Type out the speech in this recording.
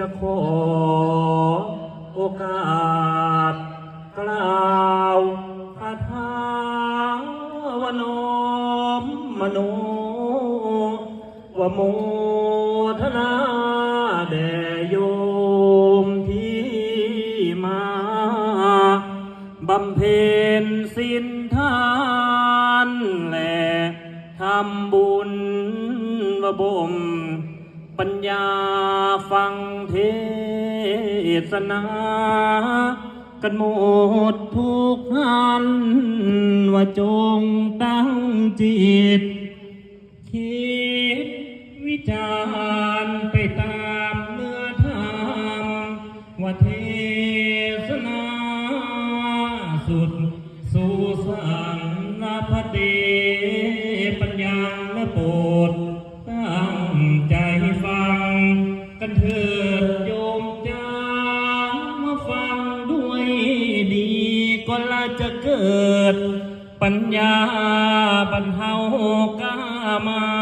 จะขอโอกาสกล่าวคาถาวโนมมโนวโมทนาแด่โยมที่มาบำเพ็ญสินทานและทำบุญวบ่มปัญญา ฟังเทศนากันหมดทุกหันว่าจงตั้งจิต คิดวิจารณ์ไปตามเนื้อธรรมว่าเทศนาสุดสู่สังนพเดปัญญา กันเถิดโยมจ้ามาฟังด้วยดีก็ละจะเกิด ปัญญาบรรเทากามา